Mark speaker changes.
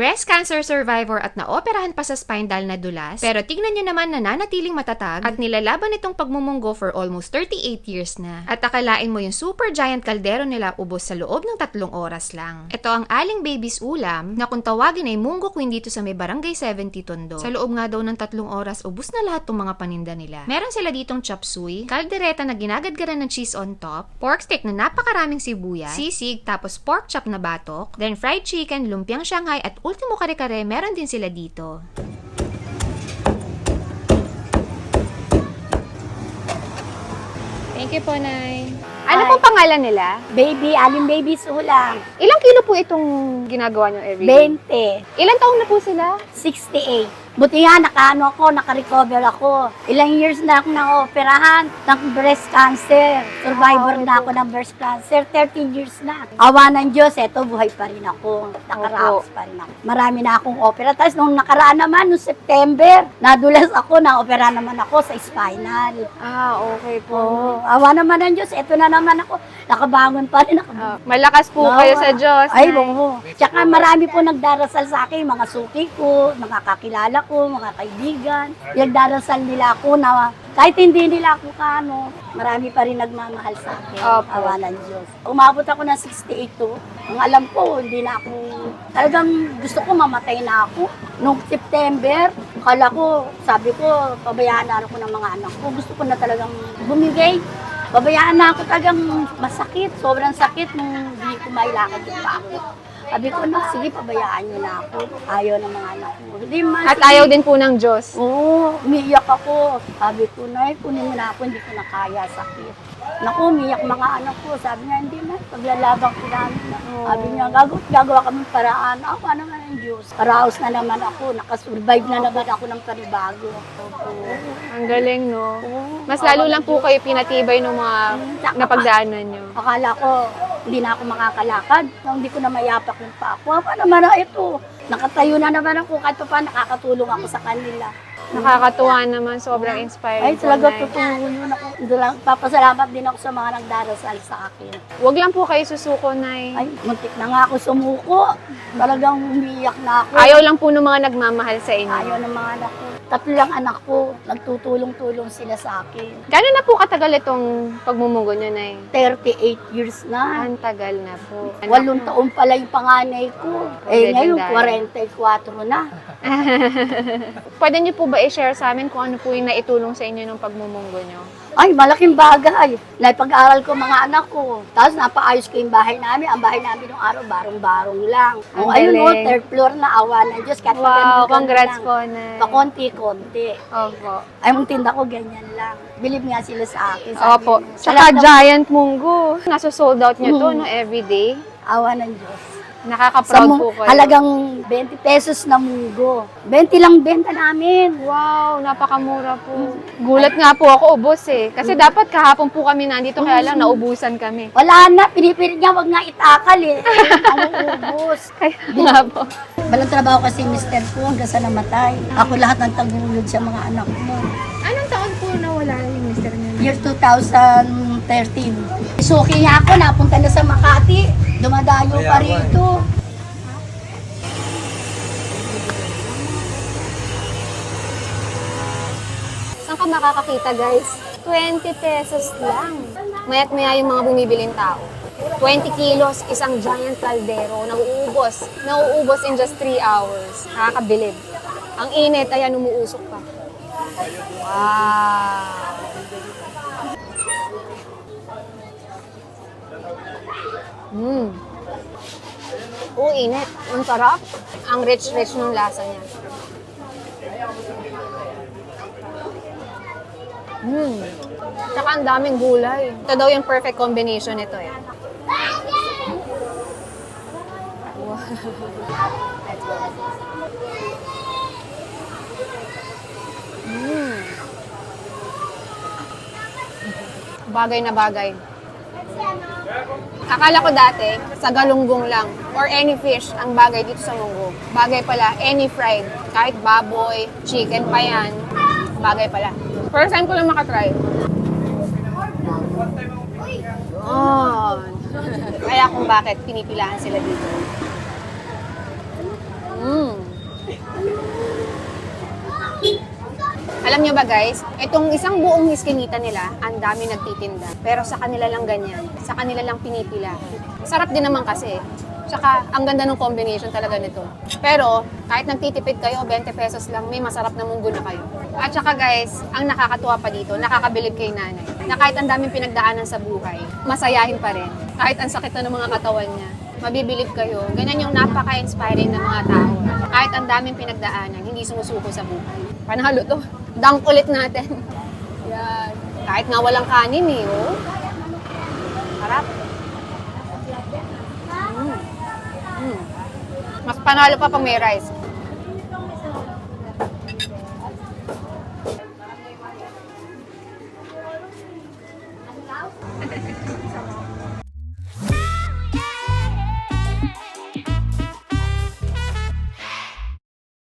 Speaker 1: breast cancer survivor at naoperahan pa sa spine dahil nadulas. Pero tignan nyo naman nananatiling matatag at nilalaban itong pagmumunggo for almost 38 years na. At akalain mo yung super giant kaldero nila ubos sa loob ng tatlong oras lang. Ito ang aling baby's ulam na kung tawagin ay munggo queen dito sa may barangay 70 Tondo. Sa loob nga daw ng tatlong oras, ubos na lahat ng mga paninda nila. Meron sila ditong chop suey, kaldereta na ginagadgaran ng cheese on top, pork steak na napakaraming sibuyas, sisig, tapos pork chop na batok, then fried chicken, lumpiang Shanghai, at ultimo kare-kare, meron din sila dito. Thank you po, Nay. Ano pong pangalan nila?
Speaker 2: Baby, aling babies ulang.
Speaker 1: Ilang kilo po itong ginagawa nyo every day?
Speaker 2: 20.
Speaker 1: Ilang taon na po sila?
Speaker 2: 68. Buti nga, nakaano ako, nakarecover ako. Ilang years na ako na-operahan ng breast cancer. Survivor
Speaker 1: Wow.
Speaker 2: na ako ng breast cancer. 13 years na. Awa ng Diyos, eto, buhay pa rin ako. Nakaraos pa rin ako. Marami na akong opera. Tapos nung nakaraan naman, nung September, nadulas ako, na-opera naman ako sa spinal.
Speaker 1: Ah, okay
Speaker 2: Oo, awa naman ng Diyos, eto na naman ako. Nakabangon pa rin ako.
Speaker 1: Ah, malakas po
Speaker 2: Oo.
Speaker 1: kayo sa Diyos.
Speaker 2: Ay, oo. Tsaka marami po nagdarasal sa akin, mga suki ko, mga kakilala ko, mga kaibigan. Nagdarasal nila ako na kahit hindi nila ako kano, marami pa rin nagmamahal sa akin.
Speaker 1: Opo.
Speaker 2: Awa ng Diyos. Umabot ako ng 68 to. Ang alam ko, hindi na ako, talagang gusto ko mamatay na ako. Nung September, kala ko, sabi ko, pabayaan na ako ng mga anak ko. Gusto ko na talagang bumigay. Babayaan na ako talagang masakit. Sobrang sakit nung hindi ko mailakad yung pa ako. Sabi ko, na, sige, pabayaan niyo na ako. Ayaw ng mga anak ko. Hindi man.
Speaker 1: At
Speaker 2: sige.
Speaker 1: ayaw din po ng Diyos.
Speaker 2: Oo, umiiyak ako. Sabi ko, Nay, kunin mo na ako, hindi ko na kaya, sakit. Naku, umiiyak mga anak ko. Sabi niya, hindi na, paglalabang ko namin. na. Sabi niya, gagawa, gagawa kami paraan. Ako, ano naman ang Diyos. Paraos na naman ako, nakasurvive na naman ako ng panibago. Opo.
Speaker 1: Ang galing, no?
Speaker 2: Oo,
Speaker 1: Mas lalo lang
Speaker 2: ng
Speaker 1: po kayo pinatibay ng mga
Speaker 2: Tsaka-
Speaker 1: napagdaanan nyo.
Speaker 2: Akala ko, hindi na ako makakalakad. Hindi ko na mayapak yung pa ako. Apa naman na ito? Nakatayo na naman ako kahit pa paano nakakatulong ako sa kanila.
Speaker 1: Nakakatuwa naman, sobrang inspiring
Speaker 2: Ay,
Speaker 1: po,
Speaker 2: talaga
Speaker 1: Nay.
Speaker 2: yun ako. Papasalamat din ako sa mga nagdarasal sa akin.
Speaker 1: Huwag lang po kayo susuko, Nay.
Speaker 2: Ay, muntik na nga ako sumuko. Talagang umiyak na ako.
Speaker 1: Ayaw lang po ng mga nagmamahal sa inyo.
Speaker 2: Ayaw ng mga anak ko. Tatlo lang anak ko. Nagtutulong-tulong sila sa akin.
Speaker 1: Gano'n na po katagal itong pagmumugo nyo, Nay?
Speaker 2: 38 years na.
Speaker 1: Ang tagal na po.
Speaker 2: Walong taon pala yung panganay ko. Eh, ngayon,
Speaker 1: Legendary.
Speaker 2: 44 na.
Speaker 1: Pwede niyo po ba i-share sa amin kung ano po yung naitulong sa inyo ng pagmumunggo nyo?
Speaker 2: Ay, malaking bagay. Naipag-aral ko mga anak ko. Tapos napaayos ko yung bahay namin. Ang bahay namin nung araw, barong-barong lang.
Speaker 1: Ang
Speaker 2: O, ayun o,
Speaker 1: galing.
Speaker 2: third floor na awa ng Diyos. Kahit
Speaker 1: Wow, congrats
Speaker 2: lang.
Speaker 1: po, Nay.
Speaker 2: Pakonti-konti.
Speaker 1: Opo.
Speaker 2: Ay, mong tinda ko ganyan lang. Believe nga sila sa akin. Sabi
Speaker 1: Opo. Saka
Speaker 2: "Alam mo,
Speaker 1: giant munggo. Nasa sold out nyo to,
Speaker 2: Mm.
Speaker 1: no, everyday.
Speaker 2: Awa ng Diyos.
Speaker 1: Nakaka-proud po kayo.
Speaker 2: halagang 20 pesos na munggo. 20 lang benta namin.
Speaker 1: Wow, napakamura po. Gulat nga po ako, ubos eh. Kasi dapat kahapon po kami nandito, kaya lang naubusan kami.
Speaker 2: Wala na, pinipilit niya, wag nga itakal eh. Ang ubos.
Speaker 1: Kaya nga po.
Speaker 2: Walang trabaho kasi mister ko hanggang sa namatay. Ako lahat ng tagulod sa mga anak mo.
Speaker 1: Anong taon po nawala yung mister niyo?
Speaker 2: Year 2013. Suki niya ako, napunta na sa Makati. Dumadayo pa rito.
Speaker 1: Saan ka makakakita, guys? 20 pesos lang. Mayat maya yung mga bumibiling tao. 20 kilos, isang giant caldero, nauubos. Nauubos in just 3 hours. Nakakabilib. Ang init, ayan, umuusok pa. Wow! Mmm. Oo, init. Ang sarap. Ang rich-rich ng lasa niya. Mm. Tsaka ang daming gulay. Ito daw yung perfect combination nito eh. Mm. Bagay na bagay. Akala ko dati, sa galunggong lang or any fish ang bagay dito sa munggo. Bagay pala, any fried. Kahit baboy, chicken pa yan. Bagay pala. First time ko lang makatry. Oh. Kaya kung bakit pinipilahan sila dito. Mm. Alam nyo ba guys, itong isang buong iskinita nila, ang dami nagtitinda. Pero sa kanila lang ganyan. Sa kanila lang pinipila. Sarap din naman kasi. Tsaka, ang ganda ng combination talaga nito. Pero, kahit nagtitipid kayo, 20 pesos lang, may masarap na munggo na kayo. At saka guys, ang nakakatuwa pa dito, nakakabilib kay nanay, na kahit ang daming pinagdaanan sa buhay, masayahin pa rin. Kahit ang sakit na ng mga katawan niya, mabibilib kayo. Ganyan yung napaka-inspiring ng mga tao. Kahit ang daming pinagdaanan, hindi sumusuko sa buhay. Panalo oh, to. Dunk ulit natin. Yan. Kahit nga walang kanin eh, oh. Sarap. Mm. mm. Mas panalo pa pag may rice.